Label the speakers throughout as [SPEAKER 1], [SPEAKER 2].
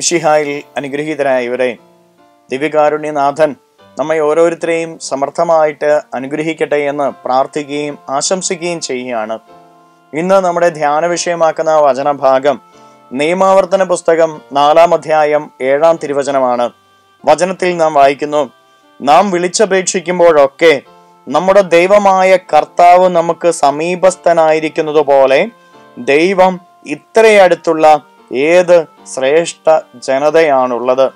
[SPEAKER 1] മിഷിഹായിൽ അനുഗ്രഹീതരായ ഇവരെ ദിവ്യകാരുണ്യനാഥൻ നമ്മെ ഓരോരുത്തരെയും സമർത്ഥമായിട്ട് അനുഗ്രഹിക്കട്ടെ എന്ന് പ്രാർത്ഥിക്കുകയും ആശംസിക്കുകയും ചെയ്യുകയാണ്. ഇന്ന് നമ്മുടെ ധ്യാന വിഷയമാക്കുന്ന വചനഭാഗം നിയമാവർത്തന പുസ്തകം നാലാം അധ്യായം ഏഴാം തിരുവചനമാണ്. വചനത്തിൽ നാം വായിക്കുന്നു നാം വിളിച്ചപേക്ഷിക്കുമ്പോഴൊക്കെ നമ്മുടെ ദൈവമായ കർത്താവ് നമുക്ക് സമീപസ്ഥനായിരിക്കുന്നത് പോലെ ദൈവം ഇത്രയടുത്തുള്ള ഏത് ശ്രേഷ്ഠ ജനതയാണുള്ളത്?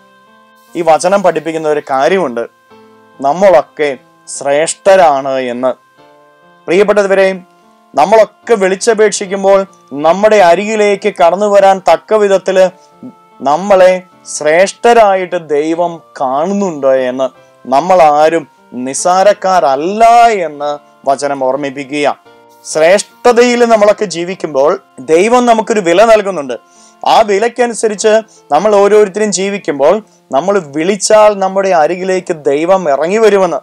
[SPEAKER 1] ഈ വചനം പഠിപ്പിക്കുന്ന ഒരു കാര്യമുണ്ട്. നമ്മളൊക്കെ ശ്രേഷ്ഠരാണ് എന്ന്. പ്രിയപ്പെട്ടവരെ നമ്മളൊക്കെ വിളിച്ചപേക്ഷിക്കുമ്പോൾ നമ്മുടെ അരികിലേക്ക് കടന്നു വരാൻ തക്ക വിധത്തിൽ നമ്മളെ ശ്രേഷ്ഠരായിട്ട് ദൈവം കാണുന്നുണ്ടോ എന്ന് നമ്മൾ ആരും നിസാരക്കാരല്ല എന്ന് വചനം ഓർമ്മിപ്പിക്കുക. ശ്രേഷ്ഠതയിൽ നമ്മളൊക്കെ ജീവിക്കുമ്പോൾ ദൈവം നമുക്കൊരു വില നൽകുന്നുണ്ട്. ആ വിലക്കനുസരിച്ച് നമ്മൾ ഓരോരുത്തരും ജീവിക്കുമ്പോൾ നമ്മൾ വിളിച്ചാൽ നമ്മുടെ അരികിലേക്ക് ദൈവം ഇറങ്ങി വരുമെന്ന്.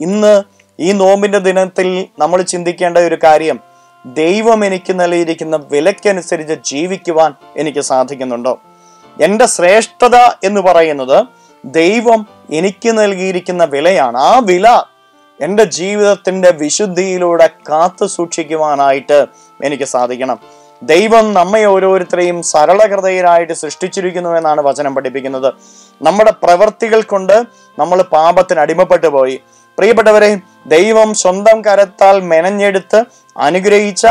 [SPEAKER 1] ഇന്ന് ഈ നോമ്പിന്റെ ദിനത്തിൽ നമ്മൾ ചിന്തിക്കേണ്ട ഒരു കാര്യം ദൈവം എനിക്ക് നൽകിയിരിക്കുന്ന വിലക്കനുസരിച്ച് ജീവിക്കുവാൻ എനിക്ക് സാധിക്കുന്നുണ്ടോ? എന്റെ ശ്രേഷ്ഠത എന്ന് പറയുന്നത് ദൈവം എനിക്ക് നൽകിയിരിക്കുന്ന വിലയാണ്. ആ വില എന്റെ ജീവിതത്തിന്റെ വിശുദ്ധിയിലൂടെ കാത്തു സൂക്ഷിക്കുവാനായിട്ട് എനിക്ക് സാധിക്കണം. ദൈവം നമ്മെ ഓരോരുത്തരെയും സരളഹൃദയരായിട്ട് സൃഷ്ടിച്ചിരിക്കുന്നു എന്നാണ് വചനം പഠിപ്പിക്കുന്നത്. നമ്മുടെ പ്രവൃത്തികൾ കൊണ്ട് നമ്മൾ പാപത്തിന് അടിമപ്പെട്ടു പോയി. പ്രിയപ്പെട്ടവരെ ദൈവം സ്വന്തം കരത്താൽ മെനഞ്ഞെടുത്ത് അനുഗ്രഹിച്ച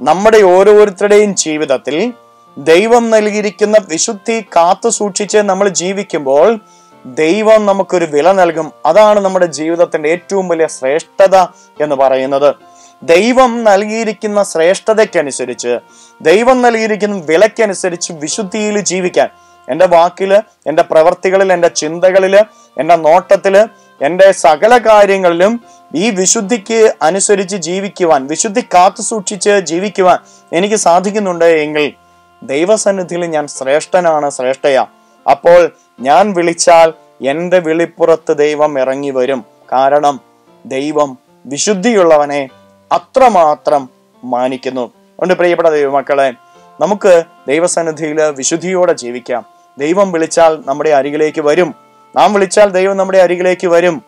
[SPEAKER 1] നമ്മുടെ ഓരോരുത്തരുടെയും ജീവിതത്തിൽ ദൈവം നൽകിയിരിക്കുന്ന വിശുദ്ധി കാത്തു സൂക്ഷിച്ച് നമ്മൾ ജീവിക്കുമ്പോൾ ദൈവം നമുക്കൊരു വില നൽകും. അതാണ് നമ്മുടെ ജീവിതത്തിന്റെ ഏറ്റവും വലിയ ശ്രേഷ്ഠത എന്ന് പറയുന്നത്. ദൈവം നൽകിയിരിക്കുന്ന ശ്രേഷ്ഠതയ്ക്കനുസരിച്ച് ദൈവം നൽകിയിരിക്കുന്ന വിലക്കനുസരിച്ച് വിശുദ്ധിയിൽ ജീവിക്കാൻ എന്റെ വാക്കിൽ എന്റെ പ്രവർത്തികളിൽ എന്റെ ചിന്തകളിൽ എന്റെ നോട്ടത്തിൽ എന്റെ സകല കാര്യങ്ങളിലും ഈ വിശുദ്ധിക്ക് അനുസരിച്ച് ജീവിക്കുവാൻ വിശുദ്ധി കാത്തു സൂക്ഷിച്ച് ജീവിക്കുവാൻ എനിക്ക് സാധിക്കുന്നുണ്ട് എങ്കിൽ ദൈവസന്നിധിയിൽ ഞാൻ ശ്രേഷ്ഠനാണ് ശ്രേഷ്ഠയാ. അപ്പോൾ ഞാൻ വിളിച്ചാൽ എന്റെ വിളിപ്പുറത്ത് ദൈവം ഇറങ്ങി വരും. കാരണം ദൈവം വിശുദ്ധിയുള്ളവനെ അത്രമാത്രം മാനിക്കുന്നു. അതുകൊണ്ട് പ്രിയപ്പെട്ട ദൈവമക്കളെ നമുക്ക് ദൈവസന്നിധിയിൽ വിശുദ്ധിയോടെ ജീവിക്കാം. ദൈവം വിളിച്ചാൽ നമ്മുടെ അരികിലേക്ക് വരും. നാം വിളിച്ചാൽ ദൈവം നമ്മുടെ അരികിലേക്ക് വരും.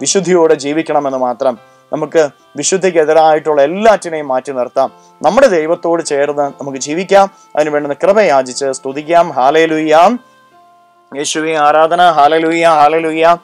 [SPEAKER 1] വിശുദ്ധിയോടെ ജീവിക്കണമെന്ന് മാത്രം നമുക്ക് വിശുദ്ധിക്കെതിരായിട്ടുള്ള എല്ലാറ്റിനെയും മാറ്റി നിർത്താം. നമ്മുടെ ദൈവത്തോട് ചേർന്ന് നമുക്ക് ജീവിക്കാം. അതിന് വേണ്ടുന്ന കൃപയാചിച്ച് സ്തുതിക്കാം. ഹാലേലുയ്യാം യേശുവി ആരാധന. ഹാലലുയ്യ ഹാലലുയ്യ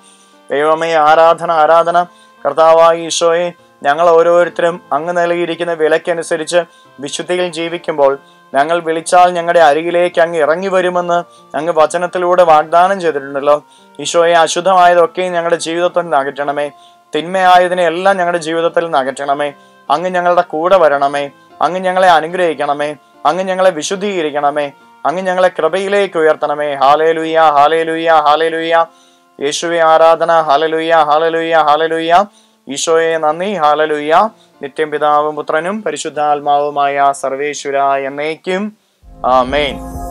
[SPEAKER 1] ദൈവമേ ആരാധന ആരാധന. കർത്താവായ ഈശോയെ ഞങ്ങൾ ഓരോരുത്തരും അങ്ങ് നൽകിയിരിക്കുന്ന വിലക്കനുസരിച്ച് വിശുദ്ധിയിൽ ജീവിക്കുമ്പോൾ ഞങ്ങൾ വിളിച്ചാൽ ഞങ്ങളുടെ അരികിലേക്ക് അങ്ങ് ഇറങ്ങി വരുമെന്ന് അങ്ങ് വചനത്തിലൂടെ വാഗ്ദാനം ചെയ്തിട്ടുണ്ടല്ലോ. ഈശോയെ അശുദ്ധമായതൊക്കെയും ഞങ്ങളുടെ ജീവിതത്തിൽ നിന്ന് അകറ്റണമേ തിന്മയായതിനെ എല്ലാം ഞങ്ങളുടെ ജീവിതത്തിൽ നിന്ന് അകറ്റണമേ. അങ്ങ് ഞങ്ങളുടെ കൂടെ വരണമേ. അങ്ങ് ഞങ്ങളെ അനുഗ്രഹിക്കണമേ. അങ്ങ് ഞങ്ങളെ വിശുദ്ധീകരിക്കണമേ. അങ്ങ് ഞങ്ങളെ കൃപയിലേക്ക് ഉയർത്തണമേ. ഹാലേലുയ്യ ഹാലേലുയ്യ ഹാലേലുയ്യ യേശുവെ ആരാധന. ഹാലലുയ്യ ഹാലലുയ്യ ഹാലലുയ്യ ഈശോയെ നന്ദി. ഹാലലുയ്യ നിത്യം പിതാവും പുത്രനും പരിശുദ്ധാത്മാവുമായ സർവേശ്വര എന്നേക്കും. ആമേൻ.